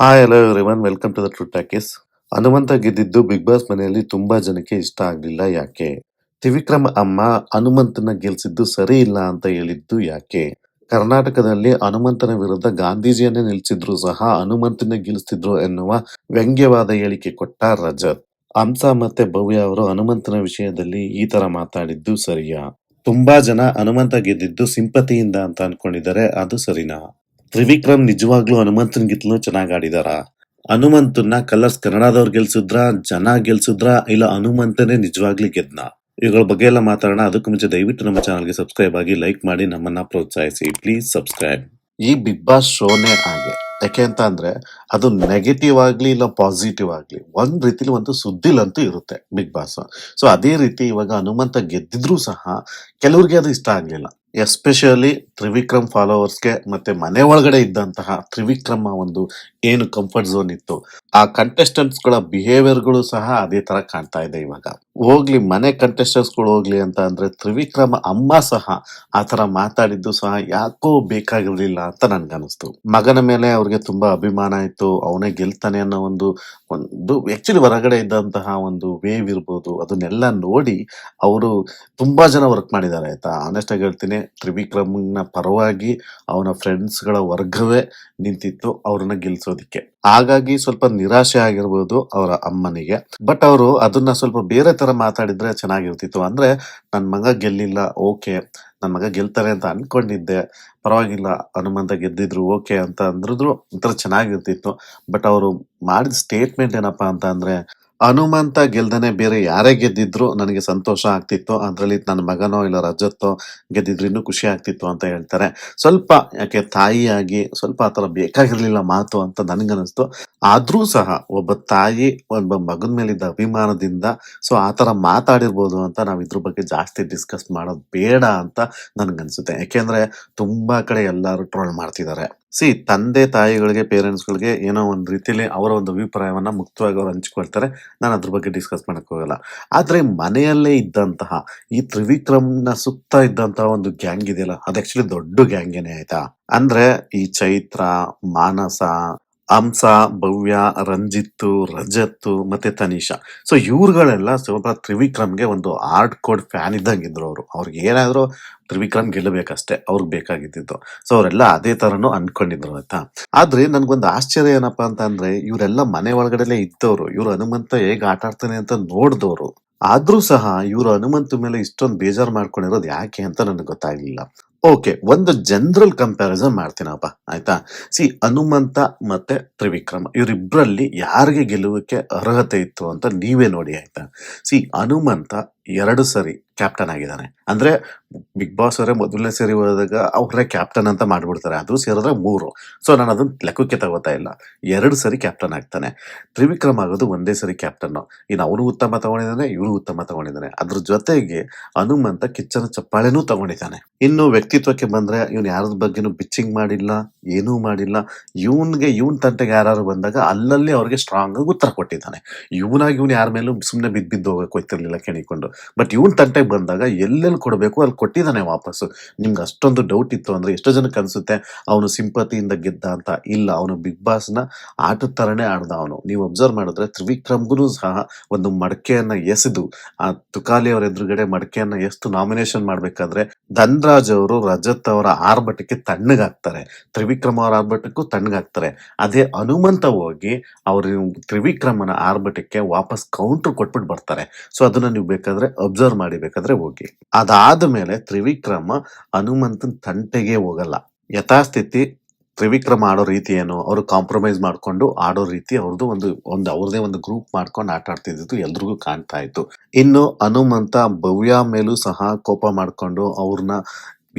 Hi hello everyone welcome to the true talkies Hanumantha ಗೆದ್ದಿದ್ದು big boss ಮನೆಯಲ್ಲಿ ತುಂಬಾ ಜನಕ್ಕೆ ಇಷ್ಟ ಆಗ್ಲಿಲ್ಲ ಯಾಕೆ? ತ್ರಿವಿಕ್ರಮ ಅಮ್ಮ ಹನುಮಂತನ ಗೆಲ್ಸಿದ್ದು ಸರಿ ಇಲ್ಲ ಅಂತ ಹೇಳಿದ್ದು ಯಾಕೆ? ಕರ್ನಾಟಕದಲ್ಲಿ ಹನುಮಂತನ ವಿರುದ್ಧ ಗಾಂಧೀಜಿಯನ್ನೇ ನಿಲ್ಸಿದ್ರು ಸಹ ಹನುಮಂತನ ಗೆಲ್ಲಿಸ್ತಿದ್ರು ಎನ್ನುವ ವ್ಯಂಗ್ಯವಾದ ಹೇಳಿಕೆ ಕೊಟ್ಟ ರಜತ್. ಹಂಸ ಮತ್ತೆ ಭವ್ಯ ಅವರು ಹನುಮಂತನ ವಿಷಯದಲ್ಲಿ ಈ ತರ ಮಾತಾಡಿದ್ದು ಸರಿಯಾ? ತುಂಬಾ ಜನ ಹನುಮಂತ ಗೆದ್ದಿದ್ದು ಸಿಂಪತಿಯಿಂದ ಅಂತ ಅನ್ಕೊಂಡಿದ್ದಾರೆ, ಅದು ಸರಿನಾ? ತ್ರಿವಿಕ್ರಮ್ ನಿಜವಾಗ್ಲೂ ಹನುಮಂತನ್ ಗಿತ್ಲು ಚೆನ್ನಾಗ್ ಆಡಿದಾರ? ಹನುಮಂತನ್ನ ಕಲರ್ಸ್ ಕನ್ನಡದವ್ರು ಗೆಲ್ಸಿದ್ರ ಜನ ಗೆಲ್ಸಿದ್ರ, ಇಲ್ಲ ಹನುಮಂತನೇ ನಿಜವಾಗ್ಲಿ ಗೆದ್ನ? ಇವುಗಳ ಬಗ್ಗೆ ಎಲ್ಲ ಮಾತಾಡೋಣ, ಅದಕ್ಕೂ ಮುಂಚೆ ದಯವಿಟ್ಟು ನಮ್ಮ ಚಾನಲ್ಗೆ ಸಬ್ಸ್ಕ್ರೈಬ್ ಆಗಿ ಲೈಕ್ ಮಾಡಿ, ನಮ್ಮನ್ನ ಪ್ರೋತ್ಸಾಹಿಸಿ, ಪ್ಲೀಸ್ ಸಬ್ಸ್ಕ್ರೈಬ್. ಈ ಬಿಗ್ ಬಾಸ್ ಶೋನೇ ಹಾಗೆ. ಯಾಕೆ ಅಂತ ಅಂದ್ರೆ, ಅದು ನೆಗೆಟಿವ್ ಆಗ್ಲಿ ಇಲ್ಲ ಪಾಸಿಟಿವ್ ಆಗ್ಲಿ, ಒಂದ್ ರೀತಿಲಿ ಒಂದು ಸುದ್ದಿಲಂತೂ ಇರುತ್ತೆ ಬಿಗ್ ಬಾಸ್. ಸೊ ಅದೇ ರೀತಿ ಇವಾಗ ಹನುಮಂತ ಗೆದ್ದಿದ್ರು ಸಹ, ಕೆಲವ್ರಿಗೆ ಅದು ಇಷ್ಟ ಆಗ್ಲಿಲ್ಲ. ಎಸ್ಪೆಷಲಿ ತ್ರಿವಿಕ್ರಮ್ ಫಾಲೋವರ್ಸ್ಗೆ ಮತ್ತೆ ಮನೆ ಒಳಗಡೆ ಇದ್ದಂತಹ ತ್ರಿವಿಕ್ರಮ ಒಂದು ಏನು ಕಂಫರ್ಟ್ ಝೋನ್ ಇತ್ತು. ಆ ಕಂಟೆಸ್ಟೆಂಟ್ಸ್ಗಳ ಬಿಹೇವಿಯರ್ಗಳು ಸಹ ಅದೇ ತರ ಕಾಣ್ತಾ ಇದೆ ಇವಾಗ. ಹೋಗ್ಲಿ, ಮನೆ ಕಂಟೆಸ್ಟೆಂಟ್ಸ್ಗಳು ಹೋಗ್ಲಿ ಅಂತ ಅಂದ್ರೆ ತ್ರಿವಿಕ್ರಮ ಅಮ್ಮ ಸಹ ಆ ತರ ಮಾತಾಡಿದ್ದು ಸಹ ಯಾಕೋ ಬೇಕಾಗಿರ್ಲಿಲ್ಲ ಅಂತ ನನ್ಗನಿಸ್ತು ಮಗನ ಮೇಲೆ ಅವ್ರಿಗೆ ತುಂಬಾ ಅಭಿಮಾನ ಇತ್ತು. ಅವನೇ ಗೆಲ್ತಾನೆ ಅನ್ನೋ ಒಂದು ಒಂದು ಆಕ್ಚುಲಿ ಹೊರಗಡೆ ಇದ್ದಂತಹ ಒಂದು ವೇವ್ ಇರ್ಬೋದು. ಅದನ್ನೆಲ್ಲ ನೋಡಿ ಅವರು ತುಂಬಾ ಜನ ವರ್ಕ್ ಮಾಡಿದ್ದಾರೆ ಆಯ್ತಾ? ಆನೆಸ್ಟ್ ಆಗಿ ಹೇಳ್ತೀನಿ ತ್ರಿವಿಕ್ರಮ್ನ ಪರವಾಗಿ ಅವನ ಫ್ರೆಂಡ್ಸ್ಗಳ ವರ್ಗವೇ ನಿಂತಿತ್ತು ಅವ್ರನ್ನ ಗೆಲ್ಸೋದಿಕ್ಕೆ. ಹಾಗಾಗಿ ಸ್ವಲ್ಪ ನಿರಾಶೆ ಆಗಿರ್ಬೋದು ಅವರ ಅಮ್ಮನಿಗೆ. ಬಟ್ ಅವರು ಅದನ್ನ ಸ್ವಲ್ಪ ಬೇರೆ ತರ ಮಾತಾಡಿದ್ರೆ ಚೆನ್ನಾಗಿರ್ತಿತ್ತು. ಅಂದ್ರೆ ನನ್ನ ಮಗ ಗೆಲ್ಲಿಲ್ಲ, ಓಕೆ. ನನ್ನ ಮಗ ಗೆಲ್ತಾರೆ ಅಂತ ಅನ್ಕೊಂಡಿದ್ದೆ. ಪರವಾಗಿಲ್ಲ, ಹನುಮಂತ ಗೆದ್ದಿದ್ರು, ಓಕೆ ಅಂತ ಅಂದ್ರಿದ್ರು ಒಂಥರ ಚೆನ್ನಾಗಿರ್ತಿತ್ತು. ಬಟ್ ಅವರು ಮಾಡಿದ ಸ್ಟೇಟ್ಮೆಂಟ್ ಏನಪ್ಪಾ ಅಂತ ಅಂದ್ರೆ ಹನುಮಂತ ಗೆಲ್ದನೆ ಬೇರೆ ಯಾರೇ ಗೆದ್ದಿದ್ರು ನನಗೆ ಸಂತೋಷ ಆಗ್ತಿತ್ತು. ಅದರಲ್ಲಿ ನನ್ನ ಮಗನೋ ಇಲ್ಲ ರಜತ್ತೋ ಗೆದ್ದಿದ್ರು ಇನ್ನೂ ಖುಷಿ ಆಗ್ತಿತ್ತು ಅಂತ ಹೇಳ್ತಾರೆ. ಸ್ವಲ್ಪ ಯಾಕೆ ತಾಯಿಯಾಗಿ ಸ್ವಲ್ಪ ಆ ಥರ ಬೇಕಾಗಿರಲಿಲ್ಲ ಮಾತು ಅಂತ ನನಗನ್ನಿಸ್ತು. ಆದರೂ ಸಹ ಒಬ್ಬ ತಾಯಿ, ಒಬ್ಬ ಮಗನ ಮೇಲಿದ್ದ ಅಭಿಮಾನದಿಂದ ಸೊ ಆ ಥರ ಮಾತಾಡಿರ್ಬೋದು ಅಂತ ನಾವು ಇದ್ರ ಬಗ್ಗೆ ಜಾಸ್ತಿ ಡಿಸ್ಕಸ್ ಮಾಡೋದು ಬೇಡ ಅಂತ ನನಗನ್ಸುತ್ತೆ. ಯಾಕೆಂದರೆ ತುಂಬ ಕಡೆ ಎಲ್ಲರೂ ಟ್ರೋಲ್ ಮಾಡ್ತಿದ್ದಾರೆ. ಸಿ ತಂದೆ ತಾಯಿಗಳಿಗೆ ಪೇರೆಂಟ್ಸ್ಗಳಿಗೆ ಏನೋ ಒಂದು ರೀತಿಯಲ್ಲಿ ಅವರ ಒಂದು ಅಭಿಪ್ರಾಯವನ್ನು ಮುಕ್ತವಾಗಿ ಅವ್ರು ಹಂಚ್ಕೊಳ್ತಾರೆ. ನಾನು ಅದ್ರ ಬಗ್ಗೆ ಡಿಸ್ಕಸ್ ಮಾಡೋಕ್ಕೆ ಹೋಗಲ್ಲ. ಆದರೆ ಮನೆಯಲ್ಲೇ ಇದ್ದಂತಹ, ಈ ತ್ರಿವಿಕ್ರಮ್ನ ಸುತ್ತ ಇದ್ದಂತಹ ಒಂದು ಗ್ಯಾಂಗ್ ಇದೆಯಲ್ಲ, ಅದು ಆಕ್ಚುಲಿ ದೊಡ್ಡ ಗ್ಯಾಂಗೇನೆ ಆಯ್ತಾ? ಅಂದ್ರೆ ಈ ಚೈತ್ರ, ಮಾನಸ ಹಂಸ ಭವ್ಯ, ರಂಜಿತ್ತು, ರಜತ್ತು ಮತ್ತೆ ತನಿಷಾ. ಸೊ ಇವ್ರುಗಳೆಲ್ಲ ಸ್ವಲ್ಪ ತ್ರಿವಿಕ್ರಮ್ಗೆ ಒಂದು ಆರ್ಟ್ ಕೋಡ್ ಫ್ಯಾನ್ ಇದ್ದಂಗಿದ್ರು ಅವರು. ಅವ್ರಿಗೆ ಏನಾದ್ರು ತ್ರಿವಿಕ್ರಮ್ ಗೆಲ್ಲಬೇಕಷ್ಟೇ, ಅವ್ರಿಗೆ ಬೇಕಾಗಿದ್ದಿದ್ದು. ಸೊ ಅವರೆಲ್ಲ ಅದೇ ತರನು ಅನ್ಕೊಂಡಿದ್ರು, ಆಯ್ತಾ? ಆದ್ರೆ ನನ್ಗೊಂದು ಆಶ್ಚರ್ಯ ಏನಪ್ಪಾ ಅಂತ ಅಂದ್ರೆ ಇವರೆಲ್ಲ ಮನೆ ಒಳಗಡೆಲೆ ಇದ್ದವ್ರು. ಇವ್ರು ಹನುಮಂತ ಹೇಗ್ ಆಟ ಆಡ್ತಾನೆ ಅಂತ ನೋಡಿದವರು. ಆದ್ರೂ ಸಹ ಇವ್ರು ಹನುಮಂತ ಮೇಲೆ ಇಷ್ಟೊಂದು ಬೇಜಾರ್ ಮಾಡ್ಕೊಂಡಿರೋದು ಯಾಕೆ ಅಂತ ನನಗೆ ಗೊತ್ತಾಗ್ಲಿಲ್ಲ. ಓಕೆ ಒಂದು ಜನರಲ್ ಕಂಪ್ಯಾರಿಸನ್ ಮಾಡ್ತೀನಪ್ಪ, ಆಯ್ತಾ? ಸಿ ಹನುಮಂತ ಮತ್ತೆ ತ್ರಿವಿಕ್ರಮ ಇವರಿಬ್ಬರಲ್ಲಿ ಯಾರಿಗೆ ಗೆಲುವಕ್ಕೆ ಅರ್ಹತೆ ಇತ್ತು ಅಂತ ನೀವೇ ನೋಡಿ, ಆಯ್ತಾ? ಸಿ ಹನುಮಂತ ಎರಡು ಸರಿ ಕ್ಯಾಪ್ಟನ್ ಆಗಿದ್ದಾನೆ. ಅಂದ್ರೆ ಬಿಗ್ ಬಾಸ್ ಅವರೇ ಮೊದಲನೇ ಸರಿ ಹೋದಾಗ ಅವರೇ ಕ್ಯಾಪ್ಟನ್ ಅಂತ ಮಾಡ್ಬಿಡ್ತಾರೆ. ಅದು ಸೇರಿದ್ರೆ ಮೂರು. ಸೊ ನಾನು ಅದನ್ನ ಲೆಕ್ಕಕ್ಕೆ ತಗೋತಾ ಇಲ್ಲ. ಎರಡು ಸರಿ ಕ್ಯಾಪ್ಟನ್ ಆಗ್ತಾನೆ. ತ್ರಿವಿಕ್ರಮ್ ಆಗೋದು ಒಂದೇ ಸರಿ ಕ್ಯಾಪ್ಟನ್ ಇನ್ನು ಅವನು ಉತ್ತಮ ತಗೊಂಡಿದ್ದಾನೆ, ಇವನು ಉತ್ತಮ ತಗೊಂಡಿದ್ದಾನೆ. ಅದ್ರ ಜೊತೆಗೆ ಹನುಮಂತ ಕಿಚ್ಚನ ಚಪ್ಪಾಳೆನೂ ತಗೊಂಡಿದ್ದಾನೆ. ಇನ್ನು ವ್ಯಕ್ತಿತ್ವಕ್ಕೆ ಬಂದ್ರೆ ಇವನು ಯಾರದ ಬಗ್ಗೆನೂ ಬಿಚ್ಚಿಂಗ್ ಮಾಡಿಲ್ಲ, ಏನೂ ಮಾಡಿಲ್ಲ. ಇವನ್ಗೆ, ಇವನ್ ತಂಟೆಗೆ ಯಾರು ಬಂದಾಗ ಅಲ್ಲಲ್ಲಿ ಅವ್ರಿಗೆ ಸ್ಟ್ರಾಂಗ್ ಆಗಿ ಉತ್ತರ ಕೊಟ್ಟಿದ್ದಾನೆ. ಇವನಾಗಿ ಇವನು ಯಾರ ಮೇಲೂ ಸುಮ್ಮನೆ ಬಿದ್ದು ಬಿದ್ದು ಹೋಗಕ್ಕೆ ಹೋಗ್ತಿರ್ಲಿಲ್ಲ ಬಟ್ ಇವನ್ ತಂಟೆಗೆ ಬಂದಾಗ ಎಲ್ಲೆಲ್ಲಿ ಕೊಡಬೇಕು ಅಲ್ಲಿ ಕೊಟ್ಟಿದ್ದಾನೆ ವಾಪಸ್ಸು. ನಿಮ್ಗೆ ಅಷ್ಟೊಂದು ಡೌಟ್ ಇತ್ತು ಅಂದ್ರೆ ಎಷ್ಟೋ ಜನಕ್ಕೆ ಅನಿಸುತ್ತೆ, ಅವನು ಸಿಂಪತಿಯಿಂದ ಗೆದ್ದ ಅಂತ. ಇಲ್ಲ, ಅವನು ಬಿಗ್ ಬಾಸ್ನ ಆಟದ ಥರನೇ ಆಡ್ದ ಅವನು. ನೀವು ಅಬ್ಸರ್ವ್ ಮಾಡಿದ್ರೆ ತ್ರಿವಿಕ್ರಮ್ಗೂ ಸಹ ಒಂದು ಮಡಕೆಯನ್ನು ಎಸೆದು, ಆ ತುಕಾಲಿ ಅವರ ಎದುರುಗಡೆ ಮಡಕೆಯನ್ನು ಎಷ್ಟು ನಾಮಿನೇಷನ್ ಮಾಡ್ಬೇಕಾದ್ರೆ ಧನ್ರಾಜ್ ಅವರು ರಜತ್ ಅವರ ಆರ್ಭಟಕ್ಕೆ ತಣ್ಣಗಾಗ್ತಾರೆ. ತ್ರಿವಿಕ್ರಮ ಅವರ ಆರ್ಭಟಕ್ಕೂ ತಣ್ಣಗಾಗ್ತಾರೆ. ಅದೇ ಹನುಮಂತ ಹೋಗಿ ಅವರು ತ್ರಿವಿಕ್ರಮನ ಆರ್ಭಟಕ್ಕೆ ವಾಪಸ್ ಕೌಂಟರ್ ಕೊಟ್ಬಿಟ್ಟು ಬರ್ತಾರೆ. ಸೊ ಅದನ್ನ ನೀವು ಬೇಕಾದ್ರೆ ಅಬ್ಸರ್ವ್ ಮಾಡಿ ಬೇಕಾದ್ರೆ ಹೋಗಿ. ಅದಾದ ಮೇಲೆ ತ್ರಿವಿಕ್ರಮ ಹನುಮಂತನ ತಂಟೆಗೆ ಹೋಗಲ್ಲ. ಯಥಾಸ್ಥಿತಿ ತ್ರಿವಿಕ್ರಮ ಆಡೋ ರೀತಿ ಏನು, ಅವರು ಕಾಂಪ್ರಮೈಸ್ ಮಾಡ್ಕೊಂಡು ಆಡೋ ರೀತಿ ಅವ್ರದ್ದು ಒಂದು ಒಂದು ಅವ್ರದೇ ಒಂದು ಗ್ರೂಪ್ ಮಾಡ್ಕೊಂಡು ಆಟ ಆಡ್ತಿದ್ದು ಎಲ್ರಿಗೂ ಕಾಣ್ತಾ ಇತ್ತು. ಇನ್ನು ಹನುಮಂತ ಭವ್ಯ ಮೇಲೂ ಸಹ ಕೋಪ ಮಾಡ್ಕೊಂಡು ಅವ್ರನ್ನ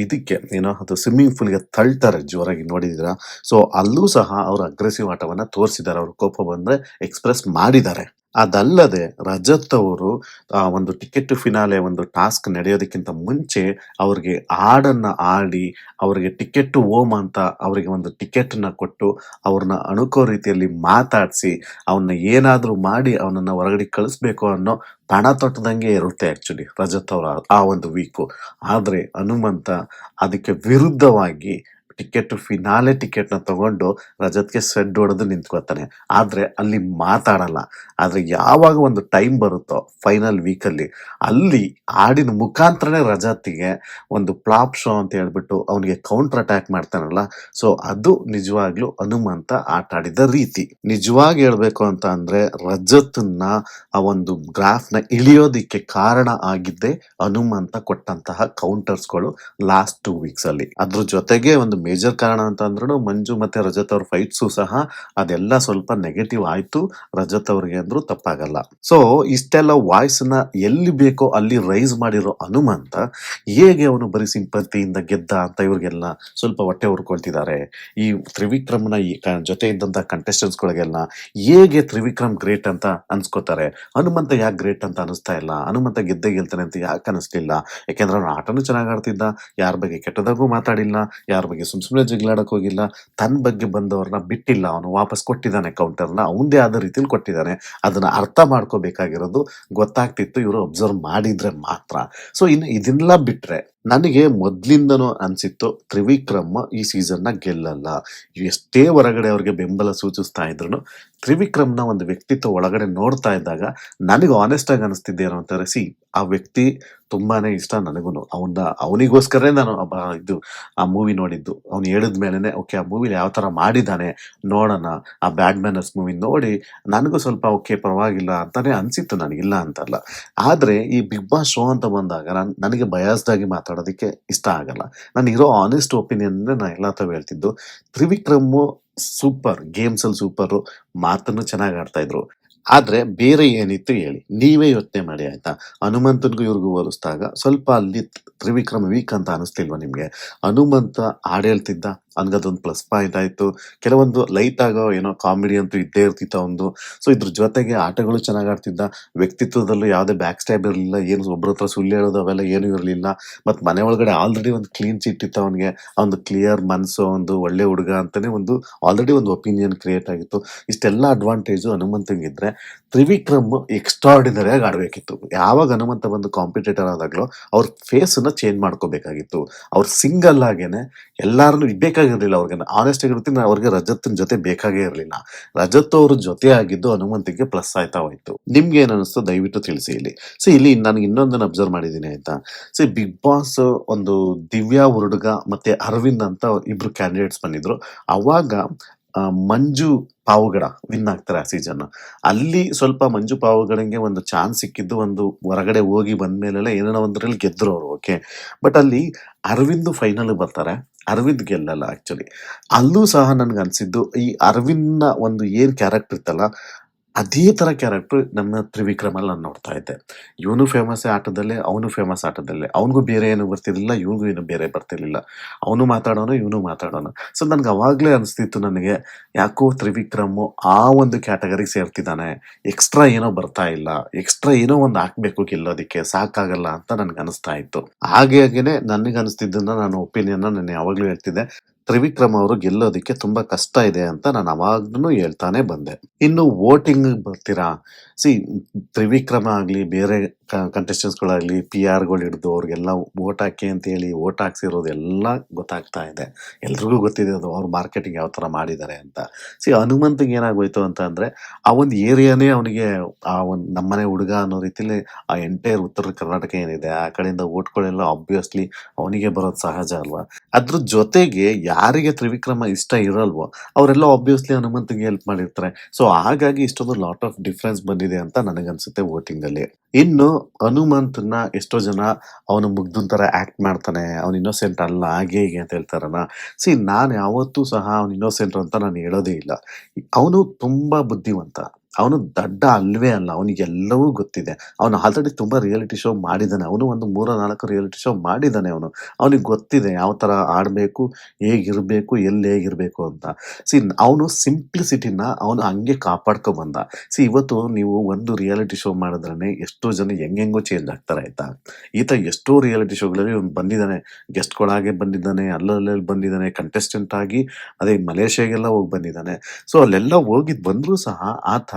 ಇದಕ್ಕೆ ಏನೋ ಅದು ಸ್ವಿಮ್ಮಿಂಗ್ ಪೂಲ್ಗೆ ತಳ್ತಾರೆ ಜೋರಾಗಿ ನೋಡಿದಿರ ಸೊ ಅಲ್ಲೂ ಸಹ ಅವರು ಅಗ್ರೆಸಿವ್ ಆಟವನ್ನು ತೋರಿಸಿದ್ದಾರೆ, ಅವ್ರ ಕೋಪ ಬಂದರೆ ಎಕ್ಸ್ಪ್ರೆಸ್ ಮಾಡಿದ್ದಾರೆ. ಅದಲ್ಲದೆ ರಜತ್ ಅವರು, ಆ, ಒಂದು ಟಿಕೆಟ್ ಫಿನಾಲೆ ಒಂದು ಟಾಸ್ಕ್ ನಡೆಯೋದಕ್ಕಿಂತ ಮುಂಚೆ ಅವ್ರಿಗೆ ಹಾಡನ್ನು ಆಡಿ ಅವರಿಗೆ ಟಿಕೆಟ್ ಓಮ್ ಅಂತ ಅವರಿಗೆ ಒಂದು ಟಿಕೆಟ್ನ ಕೊಟ್ಟು ಅವ್ರನ್ನ ಅಣುಕೋ ರೀತಿಯಲ್ಲಿ ಮಾತಾಡಿಸಿ ಅವನ್ನ ಏನಾದರೂ ಮಾಡಿ ಅವನನ್ನು ಹೊರಗಡೆ ಕಳಿಸ್ಬೇಕು ಅನ್ನೋ ಪಣ ತೊಟ್ಟದಂಗೆ ಇರುತ್ತೆ ಆ್ಯಕ್ಚುಲಿ ರಜತ್ ಅವರ ಆ ಒಂದು ವೀಕು ಆದರೆ ಹನುಮಂತ ಅದಕ್ಕೆ ವಿರುದ್ಧವಾಗಿ ಟಿಕೆಟ್ ಫಿನಾಲೆ ಟಿಕೆಟ್ನ ತಗೊಂಡು ರಜತ್ಗೆ ಸೆಡ್ ಹೊಡೆದು ನಿಂತ್ಕೋತಾನೆ ಆದ್ರೆ ಅಲ್ಲಿ ಮಾತಾಡಲ್ಲ. ಆದ್ರೆ ಯಾವಾಗ ಒಂದು ಟೈಮ್ ಬರುತ್ತೋ ಫೈನಲ್ ವೀಕಲ್ಲಿ ಅಲ್ಲಿ ಹಾಡಿನ ಮುಖಾಂತರನೇ ರಜತ್ಗೆ ಒಂದು ಪ್ಲಾಪ್ ಶೋ ಅಂತ ಹೇಳ್ಬಿಟ್ಟು ಅವನಿಗೆ ಕೌಂಟರ್ ಅಟ್ಯಾಕ್ ಮಾಡ್ತಾನಲ್ಲ. ಸೊ ಅದು ನಿಜವಾಗ್ಲೂ ಹನುಮಂತ ಆಟ ಆಡಿದ ರೀತಿ. ನಿಜವಾಗಿ ಹೇಳ್ಬೇಕು ಅಂತ ಅಂದ್ರೆ ರಜತ್ನ ಆ ಒಂದು ಗ್ರಾಫ್ನ ಇಳಿಯೋದಿಕ್ಕೆ ಕಾರಣ ಆಗಿದ್ದೇ ಹನುಮಂತ ಕೊಟ್ಟಂತಹ ಕೌಂಟರ್ಸ್ಗಳು ಲಾಸ್ಟ್ ಟೂ ವೀಕ್ಸ್ ಅಲ್ಲಿ. ಅದ್ರ ಜೊತೆಗೆ ಒಂದು ಮೇಜರ್ ಕಾರಣ ಅಂತ ಅಂದ್ರೂ ಮಂಜು ಮತ್ತೆ ರಜತ್ ಅವ್ರ ಫೈಟ್ಸು ಸಹ ಅದೆಲ್ಲ ಸ್ವಲ್ಪ ನೆಗೆಟಿವ್ ಆಯ್ತು. ರಜತ್ ಅವ್ರಿಗೆ ಅಂದ್ರೂ ತಪ್ಪಾಗಲ್ಲ. ಸೊ ಇಷ್ಟೆಲ್ಲ ವಾಯ್ಸ್ನ ಎಲ್ಲಿ ಬೇಕೋ ಅಲ್ಲಿ ರೈಸ್ ಮಾಡಿರೋ ಹನುಮಂತ ಹೇಗೆ ಅವನು ಬರೀ ಸಿಂಪತಿಯಿಂದ ಗೆದ್ದ ಅಂತ ಇವ್ರಿಗೆಲ್ಲ ಸ್ವಲ್ಪ ಹೊಟ್ಟೆ ಹುರ್ಕೊಳ್ತಿದ್ದಾರೆ ಈ ತ್ರಿವಿಕ್ರಮ್ನ ಈ ಜೊತೆ ಕಂಟೆಸ್ಟೆಂಟ್ಸ್ ಗಳಿಗೆಲ್ಲ ಹೇಗೆ ತ್ರಿವಿಕ್ರಮ್ ಗ್ರೇಟ್ ಅಂತ ಅನ್ಸ್ಕೋತಾರೆ? ಹನುಮಂತ ಯಾಕೆ ಗ್ರೇಟ್ ಅಂತ ಅನಿಸ್ತಾ ಇಲ್ಲ? ಹನುಮಂತ ಗೆದ್ದೆ ಗೆಲ್ತಾನೆ ಅಂತ ಯಾಕೆ ಅನಿಸ್ಲಿಲ್ಲ ಯಾಕೆಂದ್ರೆ ಅವನು ಆಟನೂ ಚೆನ್ನಾಗಿ ಆಡ್ತಿದ್ದ, ಯಾರ ಬಗ್ಗೆ ಕೆಟ್ಟದಾಗೂ ಮಾತಾಡಿಲ್ಲ, ಯಾರ ಬಗ್ಗೆ ಸುಮ್ ಸುಮ್ಮನೆ ಜಗಳಾಡಕ್ಕೆ ಹೋಗಿಲ್ಲ. ತನ್ನ ಬಗ್ಗೆ ಬಂದವ್ರನ್ನ ಬಿಟ್ಟಿಲ್ಲ ಅವನು, ವಾಪಸ್ ಕೊಟ್ಟಿದ್ದಾನೆ ಕೌಂಟರ್ನ ಅವನದೇ ಆದ ರೀತಿಲಿ ಕೊಟ್ಟಿದ್ದಾನೆ. ಅದನ್ನ ಅರ್ಥ ಮಾಡ್ಕೋಬೇಕಾಗಿರೋದು ಗೊತ್ತಾಗ್ತಿತ್ತು, ಇವರು ಅಬ್ಸರ್ವ್ ಮಾಡಿದ್ರೆ ಮಾತ್ರ. ಸೊ ಇನ್ನು ಇದನ್ನೆಲ್ಲ ಬಿಟ್ರೆ ನನಗೆ ಮೊದ್ಲಿಂದನೂ ಅನ್ಸಿತ್ತು ತ್ರಿವಿಕ್ರಮ್ ಈ ಸೀಸನ್ನ ಗೆಲ್ಲಲ್ಲ. ಎಷ್ಟೇ ಹೊರಗಡೆ ಅವ್ರಿಗೆ ಬೆಂಬಲ ಸೂಚಿಸ್ತಾ ಇದ್ರು ತ್ರಿವಿಕ್ರಮ್ನ ಒಂದು ವ್ಯಕ್ತಿತ್ವ ಒಳಗಡೆ ನೋಡ್ತಾ ಇದ್ದಾಗ ನನಗೆ ಆನೆಸ್ಟ್ ಆಗಿ ಅನಿಸ್ತಿದ್ದೆ ಏನೋ ಅಂತಾರೆ ಸಿ, ಆ ವ್ಯಕ್ತಿ ತುಂಬಾನೇ ಇಷ್ಟ ನನಗೂ ಅವನ, ಅವನಿಗೋಸ್ಕರನೇ ನಾನು ಇದು, ಆ ಮೂವಿ ನೋಡಿದ್ದು. ಅವ್ನು ಹೇಳಿದ ಮೇಲೇನೆ, ಓಕೆ, ಆ ಮೂವಿಲಿ ಯಾವ ತರ ಮಾಡಿದ್ದಾನೆ? ನೋಡೋಣ. ಆ ಬ್ಯಾಡ್ ಮ್ಯಾನರ್ಸ್ ಮೂವಿ ನೋಡಿ ನನಗೂ ಸ್ವಲ್ಪ ಓಕೆ, ಪರವಾಗಿಲ್ಲ ಅಂತಾನೆ ಅನಿಸಿತ್ತು ನನಗಿಲ್ಲ ಅಂತಲ್ಲ. ಆದರೆ ಈ ಬಿಗ್ ಬಾಸ್ ಶೋ ಅಂತ ಬಂದಾಗ ನಾನು, ನನಗೆ ಬಯಾಸ್ದಾಗಿ ಆಗಿ ಮಾತಾಡೋದಕ್ಕೆ ಇಷ್ಟ ಆಗಲ್ಲ. ನಾನು ಇರೋ ಆನೆಸ್ಟ್ ಒಪಿನಿಯನ್ ನಾನು ಎಲ್ಲ ಥರ ಹೇಳ್ತಿದ್ದು. ತ್ರಿವಿಕ್ರಮ್ ಸೂಪರ್ ಗೇಮ್ಸ್ ಅಲ್ಲಿ ಸೂಪರ್ ಮಾತನ್ನು ಚೆನ್ನಾಗಿ ಆಡ್ತಾ ಇದ್ರು. ಆದ್ರೆ ಬೇರೆ ಏನಿತ್ತು ಹೇಳಿ. ನೀವೇ ಯೋಚನೆ ಮಾಡಿ ಆಯ್ತಾ? ಹನುಮಂತನ್ಗೂ ಇವ್ರಿಗೂ ಹೋಲಿಸಿದಾಗ ಸ್ವಲ್ಪ ಅಲ್ಲಿ ತ್ರಿವಿಕ್ರಮ್ ವೀಕ್ ಅಂತ ಅನಿಸ್ತಿಲ್ವಾ ನಿಮ್ಗೆ? ಹನುಮಂತ ಹಾಡು ಹೇಳ್ತಿದ್ದ? ಅದೊಂದು ಪ್ಲಸ್ ಪಾಯಿಂಟ್ ಆಯ್ತು. ಕೆಲವೊಂದು ಲೈಟ್ ಆಗೋ ಏನೋ ಕಾಮಿಡಿ ಅಂತೂ ಇದ್ದೇ ಇರ್ತಿತ್ತು ಒಂದು ಸೊ ಇದ್ರ ಜೊತೆಗೆ ಆಟಗಳು ಚೆನ್ನಾಗಿ ಆಡ್ತಿದ್ದ. ವ್ಯಕ್ತಿತ್ವದಲ್ಲೂ ಯಾವುದೇ ಬ್ಯಾಕ್ ಸ್ಟ್ಯಾಬ್ ಇರಲಿಲ್ಲ. ಏನು ಒಬ್ಬರ ಹತ್ರ ಸುಳ್ಳು ಹೇಳೋದು ಅವೆಲ್ಲ ಏನೂ ಇರಲಿಲ್ಲ. ಮತ್ತು ಮನೆ ಒಳಗಡೆ ಆಲ್ರೆಡಿ ಒಂದು ಕ್ಲೀನ್ ಚಿಟ್ ಇತ್ತು ಅವನಿಗೆ. ಒಂದು ಕ್ಲಿಯರ್ ಮನಸ್ಸು ಒಂದು ಒಳ್ಳೆ ಹುಡುಗ ಅಂತಲೇ ಒಂದು ಆಲ್ರೆಡಿ ಒಂದು ಒಪಿನಿಯನ್ ಕ್ರಿಯೇಟ್ ಆಗಿತ್ತು. ಇಷ್ಟೆಲ್ಲ ಅಡ್ವಾಂಟೇಜು ಹನುಮಂತಂಗಿದ್ರೆ ತ್ರಿವಿಕ್ರಮ್ ಎಕ್ಸ್ಟ್ರಾರ್ಡಿನರಿ ಆಗಿ ಆಡಬೇಕಿತ್ತು. ಯಾವಾಗ ಹನುಮಂತ ಬಂದು ಕಾಂಪಿಟೇಟರ್ ಆದಾಗಲೋ ಅವ್ರ ಫೇಸನ್ನು ಚೇಂಜ್ ಮಾಡ್ಕೋಬೇಕಾಗಿತ್ತು. ಅವ್ರು ಸಿಂಗಲ್ ಆಗೇನೆ ಎಲ್ಲಾರನ್ನು ಬೇಕಾಗಿರ್ಲಿಲ್ಲ ಅವ್ರಿಗೆ. ಆನೆಸ್ಟ್ ಆಗಿರುತ್ತೆ ಅವ್ರಿಗೆ ರಜತ್ತಿನ ಜೊತೆ ಬೇಕಾಗೇ ಇರಲಿಲ್ಲ. ರಜತ್ ಅವ್ರ ಜೊತೆ ಆಗಿದ್ದು ಹನುಮಂತಿಗೆ ಪ್ಲಸ್ ಆಯ್ತಾ ಹೋಯ್ತು ನಿಮ್ಗೆ ಏನ್ ದಯವಿಟ್ಟು ತಿಳಿಸಿ ಇಲ್ಲಿ. ಸೊ ಇಲ್ಲಿ ನನಗೆ ಇನ್ನೊಂದನ್ನು ಅಬ್ಸರ್ವ್ ಮಾಡಿದ್ದೀನಿ ಆಯ್ತಾ? ಸೊ ಬಿಗ್ ಬಾಸ್ ಒಂದು ದಿವ್ಯಾ ಹುಡುಗ ಮತ್ತೆ ಅರವಿಂದ್ ಅಂತ ಇಬ್ರು ಕ್ಯಾಂಡಿಡೇಟ್ಸ್ ಬಂದಿದ್ರು. ಅವಾಗ ಮಂಜು ಪಾವುಗಡ ವಿನ್ ಆಗ್ತಾರೆ ಆ ಸೀಸನ್ ಅಲ್ಲಿ ಸ್ವಲ್ಪ ಮಂಜು ಪಾವುಗಡಂಗೆ ಒಂದು ಚಾನ್ಸ್ ಸಿಕ್ಕಿದ್ದು ಒಂದು ಹೊರಗಡೆ ಹೋಗಿ ಬಂದ್ಮೇಲೆಲ್ಲ ಏನೋ ಒಂದರಲ್ಲಿ ಗೆದ್ರು ಅವರು ಓಕೆ ಬಟ್ ಅಲ್ಲಿ ಅರವಿಂದ್ ಫೈನಲ್ ಬರ್ತಾರೆ. ಅರವಿಂದ್ ಗೆಲ್ಲಲ್ಲ ಆ್ಯಕ್ಚುಲಿ ಅಲ್ಲೂ ಸಹ ನನ್ಗೆ ಅನಿಸಿದ್ದು ಈ ಅರವಿಂದ್ನ ಒಂದು ಏನ್ ಕ್ಯಾರೆಕ್ಟರ್ ಇತ್ತಲ್ಲ ಅದೇ ಥರ ಕ್ಯಾರೆಕ್ಟರ್ ನಮ್ಮ ತ್ರಿವಿಕ್ರಮಲ್ಲಿ ನಾನು ನೋಡ್ತಾ ಇದ್ದೆ. ಇವನು ಫೇಮಸ್ ಆಟದಲ್ಲೇ, ಅವನು ಫೇಮಸ್ ಆಟದಲ್ಲೇ. ಅವನಿಗೂ ಬೇರೆ ಏನು ಬರ್ತಿರ್ಲಿಲ್ಲ, ಇವನಿಗೂ ಏನು ಬೇರೆ ಬರ್ತಿರ್ಲಿಲ್ಲ. ಅವನು ಮಾತಾಡೋನು, ಇವನು ಮಾತಾಡೋನು. ಸೊ ನನಗೆ ಅವಾಗಲೇ ಅನಿಸ್ತಿತ್ತು ನನಗೆ, ಯಾಕೋ ತ್ರಿವಿಕ್ರಮು ಆ ಒಂದು ಕ್ಯಾಟಗರಿಗೆ ಸೇರ್ತಿದ್ದಾನೆ. ಎಕ್ಸ್ಟ್ರಾ ಏನೋ ಬರ್ತಾ ಇಲ್ಲ. ಎಕ್ಸ್ಟ್ರಾ ಏನೋ ಒಂದು ಹಾಕ್ಬೇಕು ಗೆಲ್ಲೋದಕ್ಕೆ. ಸಾಕಾಗಲ್ಲ ಅಂತ ನನಗೆ ಅನಿಸ್ತಾ ಇತ್ತು. ಹಾಗೆ ನನಗೆ ಅನಿಸ್ತಿದ್ದನ್ನ ನಾನು ಒಪಿನಿಯನ್ನ ನಾನು ಯಾವಾಗಲೂ ಹೇಳ್ತಿದ್ದೆ. ತ್ರಿವಿಕ್ರಮ್ ಅವರು ಗೆಲ್ಲೋದಿಕ್ಕೆ ತುಂಬಾ ಕಷ್ಟ ಇದೆ ಅಂತ ನಾನು ಅವಾಗ್ಲೂ ಹೇಳ್ತಾನೆ ಬಂದೆ. ಇನ್ನು ವೋಟಿಂಗ್ ಬರ್ತೀರಾ? ಸಿ, ತ್ರಿವಿಕ್ರಮ ಆಗಲಿ, ಬೇರೆ ಕಂಟೆಸ್ಟೆಂಟ್ಸ್ಗಳಾಗಲಿ ಗಳಾಗ್ಲಿ ಪಿ ಆರ್ಗಳು ಹಿಡಿದು ಅವ್ರಿಗೆಲ್ಲ ವೋಟ್ ಹಾಕಿ ಅಂತ ಹೇಳಿ ವೋಟ್ ಹಾಕ್ಸಿರೋದೆಲ್ಲ ಗೊತ್ತಾಗ್ತಾ ಇದೆ. ಎಲ್ರಿಗೂ ಗೊತ್ತಿದೆ ಅದು ಅವ್ರು ಮಾರ್ಕೆಟಿಂಗ್ ಯಾವ ತರ ಮಾಡಿದ್ದಾರೆ ಅಂತ. ಸಿ, ಹನುಮಂತಿಗೆ ಏನಾಗೋಯ್ತು ಅಂತ ಅಂದ್ರೆ ಆ ಒಂದು ಏರಿಯಾನೇ ಅವನಿಗೆ ಆ ಒಂದು ನಮ್ಮನೆ ಹುಡುಗ ಅನ್ನೋ ರೀತಿಲಿ ಆ ಎಂಟೈರ್ ಉತ್ತರ ಕರ್ನಾಟಕ ಏನಿದೆ, ಆ ಕಡೆಯಿಂದ ವೋಟ್ಗಳೆಲ್ಲ ಆಬ್ವಿಯಸ್ಲಿ ಅವನಿಗೆ ಬರೋದು ಸಹಜ ಅಲ್ವಾ? ಅದ್ರ ಜೊತೆಗೆ ಯಾರಿಗೆ ತ್ರಿವಿಕ್ರಮ ಇಷ್ಟ ಇರಲ್ವೋ, ಅವರೆಲ್ಲ ಆಬ್ವಿಯಸ್ಲಿ ಹನುಮಂತಿಗೆ ಹೆಲ್ಪ್ ಮಾಡಿರ್ತಾರೆ. ಸೊ ಹಾಗಾಗಿ ಇಷ್ಟೊಂದು ಲಾಟ್ ಆಫ್ ಡಿಫ್ರೆನ್ಸ್ ಬಂದಿದೆ ಅಂತ ನನಗನ್ಸುತ್ತೆ ವೋಟಿಂಗ್ ಅಲ್ಲಿ. ಇನ್ನು ಹನುಮಂತನ ಎಷ್ಟೋ ಜನ ಅವನು ಮುಗ್ದಂತರ ತರ ಆಕ್ಟ್ ಮಾಡ್ತಾನೆ, ಅವನು ಇನ್ನೋಸೆಂಟ್ ಅಲ್ಲ, ಹಾಗೆ ಹೀಗೆ ಅಂತ ಹೇಳ್ತಾರಲ್ಲ. ಸಿ ನಾನು ಯಾವತ್ತೂ ಸಹ ಅವನು ಇನ್ನೋಸೆಂಟ್ ಅಂತ ನಾನು ಹೇಳೋದೇ ಇಲ್ಲ. ಅವನು ತುಂಬ ಬುದ್ಧಿವಂತ. ಅವನು ದಡ್ಡ ಅಲ್ವೇ ಅಲ್ಲ ಅವನಿಗೆಲ್ಲವೂ ಗೊತ್ತಿದೆ. ಅವನು ಆಲ್ರೆಡಿ ತುಂಬ ರಿಯಾಲಿಟಿ ಶೋ ಮಾಡಿದ್ದಾನೆ ಅವನು ಒಂದು ಮೂರ ನಾಲ್ಕು ರಿಯಾಲಿಟಿ ಶೋ ಮಾಡಿದ್ದಾನೆ ಅವನು. ಅವನಿಗೆ ಗೊತ್ತಿದೆ ಯಾವ ಥರ ಆಡಬೇಕು, ಹೇಗಿರಬೇಕು, ಎಲ್ಲಿ ಹೇಗಿರಬೇಕು ಅಂತ. ಸಿ ಅವನು ಸಿಂಪ್ಲಿಸಿಟಿನ ಅವನು ಹಂಗೆ ಕಾಪಾಡ್ಕೊ ಬಂದ. ಸಿ ಇವತ್ತು ನೀವು ಒಂದು ರಿಯಾಲಿಟಿ ಶೋ ಮಾಡಿದ್ರೆ ಎಷ್ಟೋ ಜನ ಹೆಂಗೆಂಗೋ ಚೇಂಜ್ ಆಗ್ತಾರೆ ಆಯಿತಾ? ಈತ ಎಷ್ಟೋ ರಿಯಾಲಿಟಿ ಶೋಗಳಲ್ಲಿ ಇವನು ಬಂದಿದ್ದಾನೆ. ಗೆಸ್ಟ್ಗಳಾಗೆ ಬಂದಿದ್ದಾನೆ, ಅಲ್ಲಲ್ಲಲ್ಲಿ ಬಂದಿದ್ದಾನೆ ಕಂಟೆಸ್ಟೆಂಟ್ ಆಗಿ, ಅದೇ ಮಲೇಷ್ಯಾಗೆಲ್ಲ ಹೋಗಿ ಬಂದಿದ್ದಾನೆ. ಸೊ ಅಲ್ಲೆಲ್ಲ ಹೋಗಿದ್ದು ಬಂದರೂ ಸಹ ಆತ